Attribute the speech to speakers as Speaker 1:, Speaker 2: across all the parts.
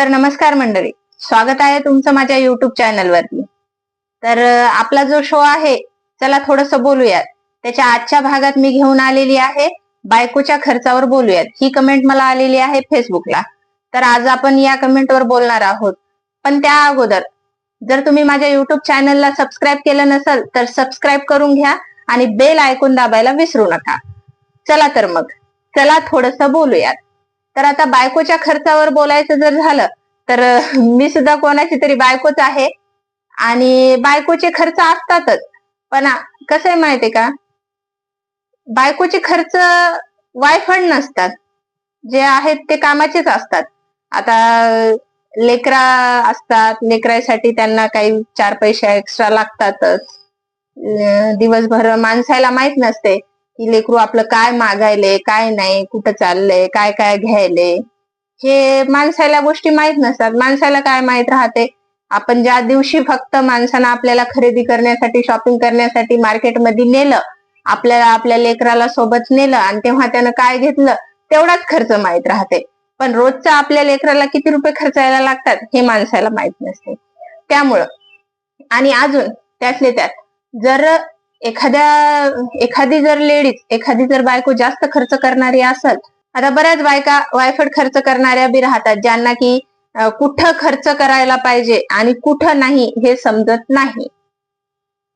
Speaker 1: तर नमस्कार मंडळी. स्वागत आहे तुमचं माझ्या युट्यूब चॅनलवरती तर आपला जो शो आहे चला थोडस बोलूयात. त्याच्या आजच्या भागात मी घेऊन आलेली आहे बायकोच्या खर्चावर बोलूयात. ही कमेंट मला आलेली आहे फेसबुकला तर आज आपण या कमेंटवर बोलणार आहोत. पण त्या अगोदर जर तुम्ही माझ्या युट्यूब चॅनलला सबस्क्राईब केलं नसेल तर सबस्क्राईब करून घ्या आणि बेल ऐकून दाबायला विसरू नका. चला तर मग चला थोडस बोलूयात. तर आता बायकोच्या खर्चावर बोलायचं जर झालं तर मी सुद्धा कोणाची तरी बायकोच आहे. आणि बायकोचे खर्च असतातच. पण कसं आहे माहितीये का? बायकोचे खर्च वायफळ नसतात. जे आहेत ते कामाचेच असतात. आता लेकरा असतात. लेकरासाठी त्यांना काही चार पैसे एक्स्ट्रा लागतातच. दिवसभर माणसायला माहीत नसते. की लेकरू आपलं काय मागायले काय नाही कुठं चाललंय काय काय घ्यायले? हे माणसाला गोष्टी माहीत नसतात. माणसाला काय माहीत राहते? आपण ज्या दिवशी फक्त माणसानं आपल्याला खरेदी करण्यासाठी शॉपिंग करण्यासाठी मार्केटमध्ये नेलं आपल्याला आपल्या लेकराला सोबत नेलं आणि तेव्हा त्यानं काय घेतलं तेवढाच खर्च माहीत राहते. पण रोजचा आपल्या लेकराला किती रुपये खर्चायला लागतात हे माणसाला माहीत नसते. त्यामुळं आणि अजून त्यातले त्यात जर एखाद्या एखादी जर लेडीज एखादी जर बायको जास्त खर्च करणारी असेल आता बऱ्याच बायका वायफट खर्च करणाऱ्या बी राहतात ज्यांना की कुठं खर्च करायला पाहिजे आणि कुठं नाही हे समजत नाही.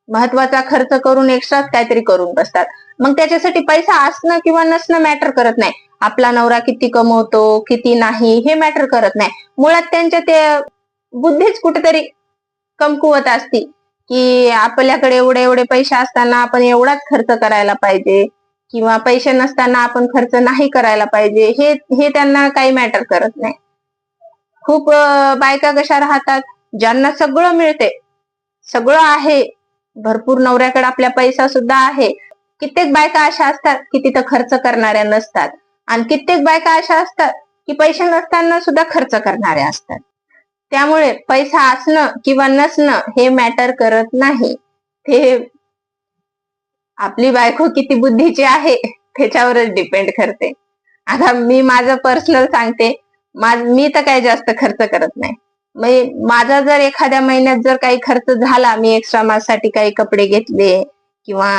Speaker 1: महत्त्वाचा खर्च करून एक्स्ट्राच काहीतरी करून बसतात. मग त्याच्यासाठी पैसा असणं किंवा नसणं मॅटर करत नाही. आपला नवरा किती कमवतो किती नाही हे मॅटर करत नाही. मुळात त्यांच्या ते बुद्धीच कुठेतरी कमकुवत असती. की आपल्याकडे एवढे एवढे पैसे असताना आपण एवढाच खर्च करायला पाहिजे किंवा पैसे नसताना आपण खर्च नाही करायला पाहिजे हे हे त्यांना काही मॅटर करत नाही. खूप बायका कशा राहतात? ज्यांना सगळं मिळते सगळं आहे भरपूर नवऱ्याकडे आपल्या पैसा सुद्धा आहे. कित्येक बायका अशा असतात की तिथं खर्च करणाऱ्या नसतात. आणि कित्येक बायका अशा असतात की पैसे नसताना सुद्धा खर्च करणाऱ्या असतात. त्यामुळे पैसा असणं किंवा नसणं हे मॅटर करत नाही. ते आपली बायको किती बुद्धीची आहे त्याच्यावरच डिपेंड करते. आता मी माझं पर्सनल सांगते मी तर काही जास्त खर्च करत नाही. म्हणजे माझा जर एखाद्या महिन्यात जर काही खर्च झाला मी एक्स्ट्रा माझ्यासाठी काही कपडे घेतले किंवा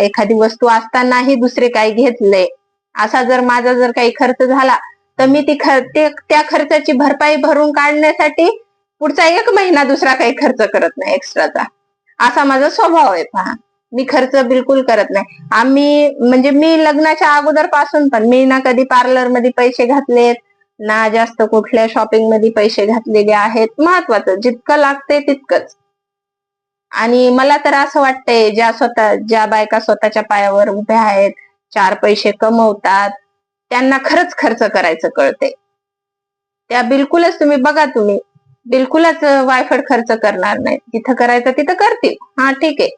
Speaker 1: एखादी वस्तू असतानाही दुसरे काही घेतले असा जर माझा जर काही खर्च झाला तर मी ती खर त्या खर्चाची भरपाई भरून काढण्यासाठी पुढचा एक महिना दुसरा काही खर्च करत नाही एक्स्ट्राचा. असा माझा स्वभाव आहे पहा. मी खर्च बिलकुल करत नाही. आम्ही म्हणजे मी लग्नाच्या अगोदरपासून पण मी ना कधी पार्लरमध्ये पैसे घातलेत ना जास्त कुठल्या शॉपिंगमध्ये पैसे घातलेले आहेत. महत्वाचं जितकं लागते तितकंच. आणि मला तर असं वाटतंय ज्या स्वतः ज्या बायका स्वतःच्या पायावर उभ्या आहेत चार पैसे कमवतात त्यांना खरंच खर्च करायचं कळते त्या बिलकुलच तुम्ही बघा तुम्ही बिलकुलच वायफड खर्च करणार नाही जिथं करायचं तिथं करतील. हा ठीक आहे.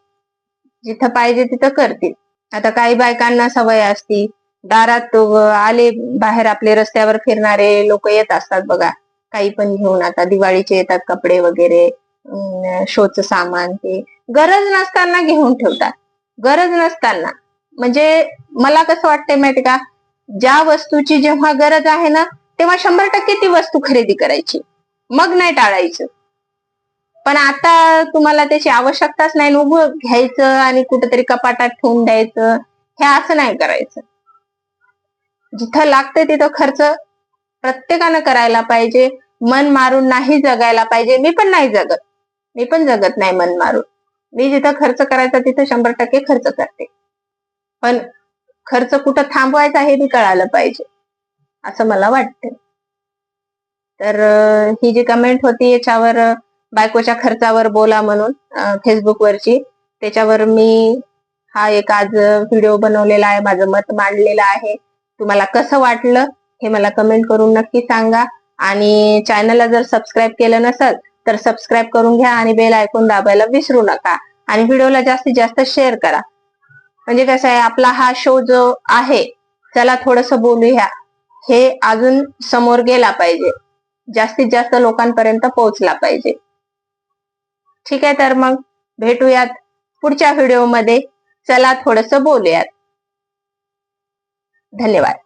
Speaker 1: जिथं पाहिजे तिथं करतील. आता काही बायकांना सवय असती. दारात आले बाहेर आपले रस्त्यावर फिरणारे लोक येत असतात बघा. काही पण घेऊन आता दिवाळीचे येतात कपडे वगैरे शोच सामान ते. गरज नसताना घेऊन ठेवतात. गरज नसताना. म्हणजे मला कसं वाटतंय माहिती का? ज्या वस्तूची जेव्हा गरज आहे ना तेव्हा शंभर टक्के ती वस्तू खरेदी करायची. मग नाही टाळायचं. पण आता तुम्हाला त्याची आवश्यकताच नाही उभं घ्यायचं आणि कुठेतरी कपाटात ठेवून द्यायचं हे असं नाही करायचं. जिथं लागते तिथं खर्च प्रत्येकानं करायला पाहिजे. मन मारून नाही जगायला पाहिजे. मी पण नाही जगत. मी पण जगत नाही मन मारून. मी जिथं खर्च करायचा तिथं शंभर टक्के खर्च करते. पण खर्च कुठं थांबवायचा हे बी कळालं पाहिजे. असं मला वाटतं तर ही जी कमेंट होती याच्यावर बायकोच्या खर्चावर बोला म्हणून फेसबुकवरची त्याच्यावर मी हा एक आज व्हिडिओ बनवलेला आहे माझं मत मांडलेलं आहे. तुम्हाला कसं वाटलं हे मला कमेंट करून नक्की सांगा. आणि चॅनलला जर सबस्क्राईब केलं नसेल तर सबस्क्राईब करून घ्या आणि बेल ऐकून दाबायला विसरू नका. आणि व्हिडिओला जास्तीत जास्त शेअर करा. म्हणजे कसं आहे आपला हा शो जो आहे चला थोडस बोलूया. हे अजून समोर गेला पाहिजे. जास्तीत जास्त लोकांपर्यंत पोहोचला पाहिजे. ठीक आहे तर मग भेटूयात पुढच्या व्हिडिओमध्ये चला थोडस बोलूयात. धन्यवाद.